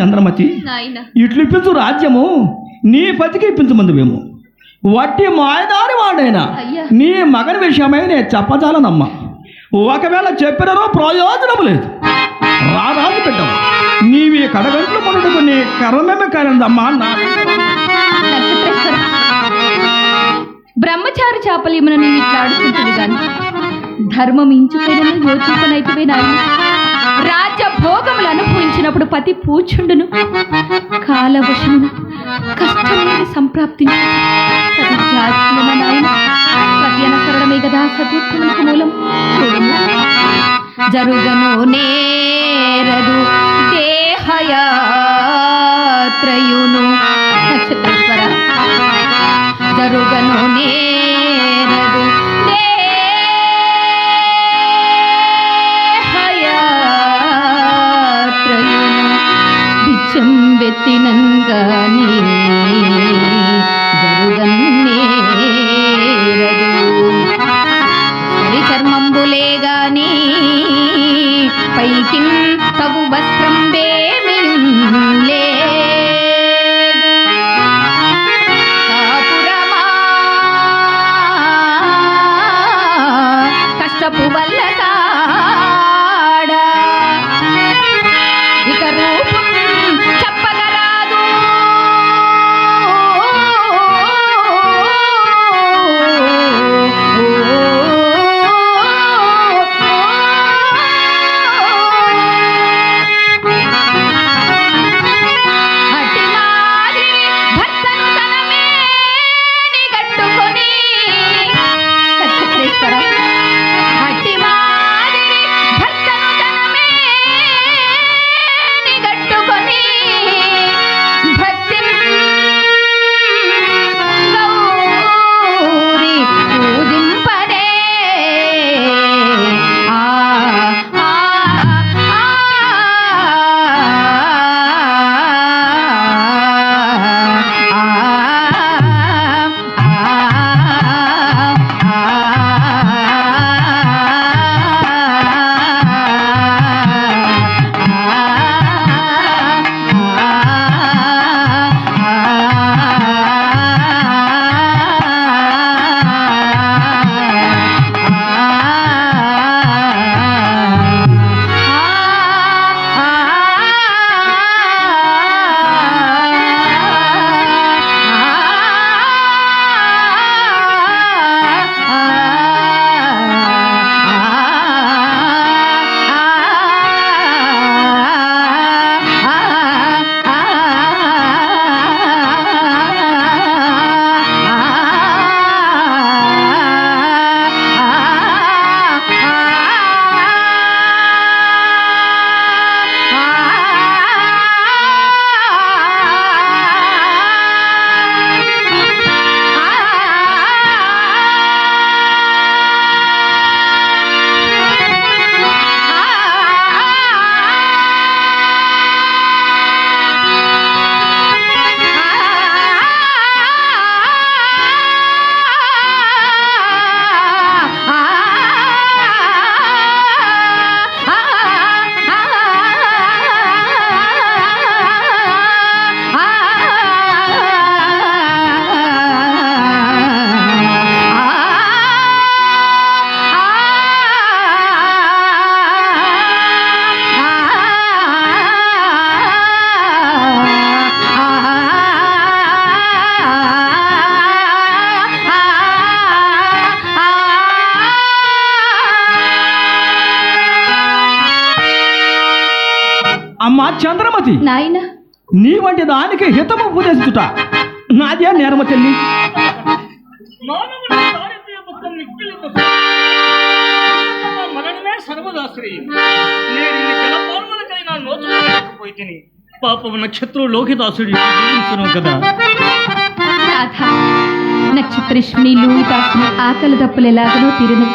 చంద్రమతి నాయన. ఇట్లు ఇప్పించు రాజ్యము నీ పతికి ఇప్పించమందువేమో. వట్టి మాయదారి వాడైనా. నీ మగని విషయమై నేను చెప్పజాలనమ్మా. ఒకవేళ చెప్పినరో ప్రయోజనం లేదు. రారాజు బిడ్డవు నీవి కడగంట్లు పనుడుకు నీ కర్మమే కానిందమ్మా నా బ్రహ్మచారి చాపలేమన ఇట్లా ధర్మం ఇంచుకైనా రాజ్య భోగములు అనుభవించినప్పుడు పతి పూచుండును. కాలవశమున కష్టమైన సంప్రాప్తించు పతి కదా నాయన మూలం చూడము. జరుగను నేరదు దేహయాత్రయును. నక్షత్రేశ్వర జరుగను నే చంద్రమతి? నాయన. నీ వంటి దానికి హితము ఉపదేశించుట నాదే నేరమ తిని పాపం నక్షత్రం లోకిదాసుడి కదా. రాధ నక్షత్రశ్మి లూయితాస్మి ఆకలి దప్పులు ఎలాగనో తీరును.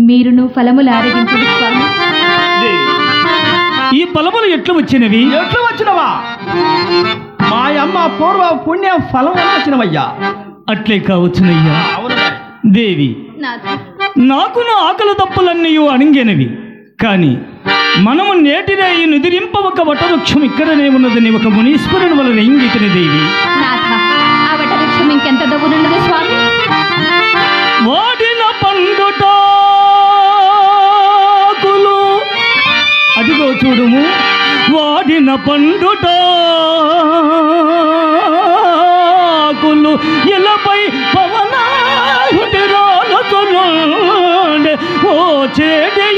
మీరును ఫలములు ఆరగించదు స్వామి. ఈ పొలములు ఎట్లు వచ్చినవి? ఎట్లు వచ్చినవా? మా అమ్మ పూర్వ పుణ్య ఫలం వల్ల వచ్చినవయ్యా. అట్లే కావచ్చునయ్యా. దేవి నాకు నా ఆకలి తప్పులన్నీ అణింగినవి. కానీ మనము నేటినే ఈ నిదిరింప ఒక వటవృక్షం ఇక్కడనే ఉన్నదని ఒక మునీశ్వరుని వలన ఇంగితిని దేవి. నాథ ఆ వటవృక్షం ఇంకెంత దవ్వునున్నది స్వామి? చూడుము వాడిన పండుటాకులు ఇలపై పవన ఓ చేడి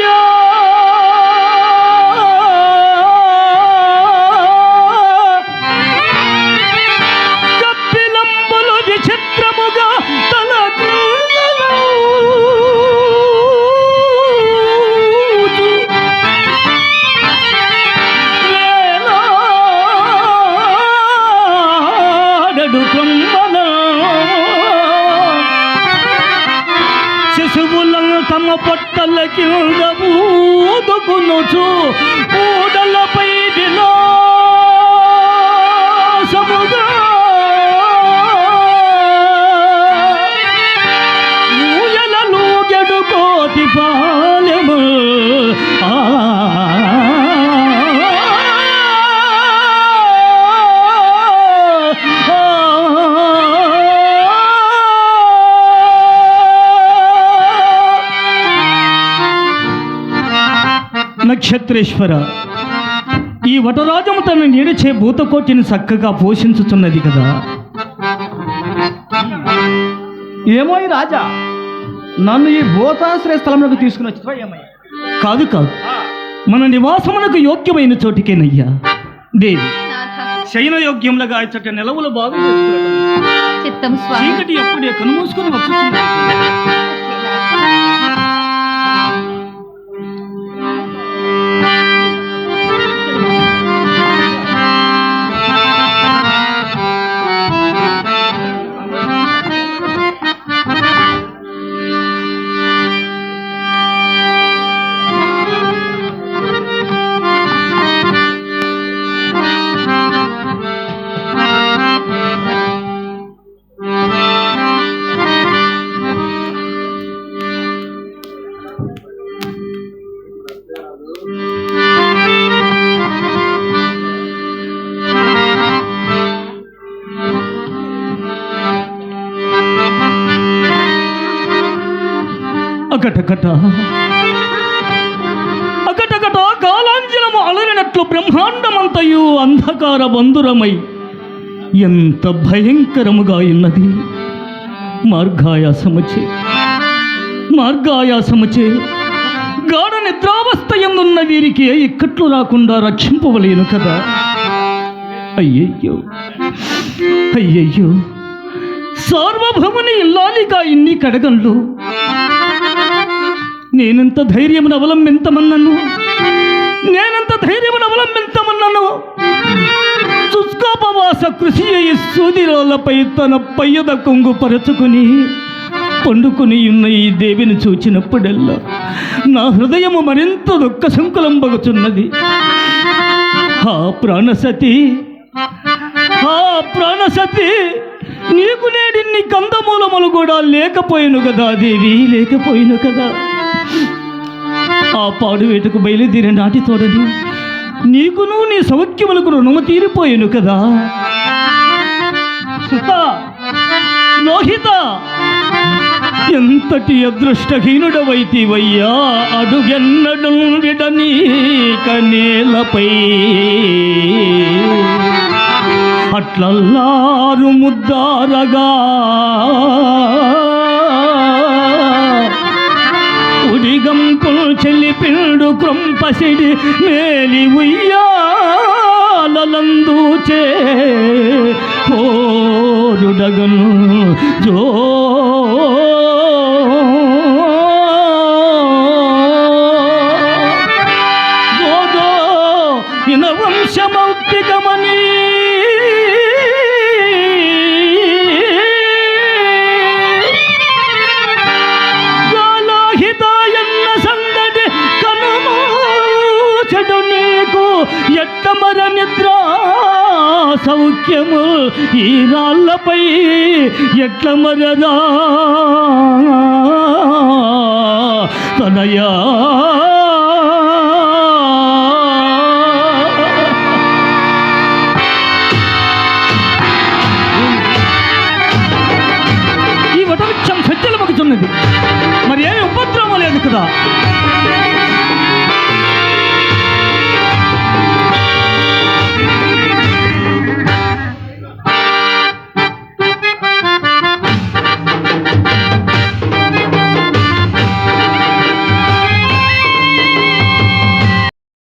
છું. నక్షత్రేశ్వర ఈ వటరాజము తన నీడచే భూతకోటిని చక్కగా పోషించుతున్నది కదా. ఏమో ఈ రాజా నన్ను ఈ భూతాశ్రయ స్థలంలోకి తీసుకుని వచ్చి ఏమయ్యా? కాదు కాదు. మన నివాసమునకు యోగ్యమైన చోటికేనయ్యా. దేవి శయన యోగ్యములుగా ఇచ్చట నిలవులు బాగు చిత్తం స్వామి. చీకటి ఎప్పుడే కనుమూసుకుని వచ్చుతున్నది అగటగట. అగటగట కాలాంజనము అలరినట్లు బ్రహ్మాండమంతయు అంధకార బంధురమై ఎంత భయంకరముగా ఉన్నది మార్గాయాసముచే మార్గాయాసముచే గాఢ నిద్రావస్థ ఎందున్న వీరికి ఇక్కట్లు రాకుండా రక్షింపవలేను కదా. అయ్యయ్యో అయ్యయ్యో సార్వభౌముని ఇల్లాలిగా ఇన్ని కడగంలో నేనెంత ధైర్యమును అవలంబింతమన్నాను? నేనెంత ధైర్యమును అవలంబింతమన్నాను? శుష్కోపవాస కృషి అయ్యి సూదిరోలపై తన పయ్యద కొంగు పరచుకుని పండుకొని ఉన్న ఈ దేవిని చూచినప్పుడల్లా నా హృదయము మరింత దుఃఖ సంకులంబగుచున్నది. ఆ ప్రాణసతి ఆ ప్రాణసతి నీకు నేడిన్ని కందమూలములు కూడా లేకపోయిను కదా దేవి? లేకపోయిను కదా ఆ పాడు వేటకు బయలుదేరి నాటి తోడని నీకును నీ సౌఖ్యములకు రుణము తీరిపోయాను కదా. సుత లోహిత ఎంతటి అదృష్టహీనుడవైతివయ్యా అడుగెన్నడు విడనీ కనేలపై. అట్లల్లారు ముద్దారగా చెల్లిపిండు క్రొంపసిడి మేలి ఉయ్యాలందూచే పోరుడగను జో. జోజో ఇన వంశమౌక్తికమని ముఖ్యము ఈ రాళ్ళపై ఎట్ల మరదా తనయా? ఈ వటవృక్షం సజ్జలమగుతున్నది మరి ఏమి ఉపద్రవం లేదు కదా?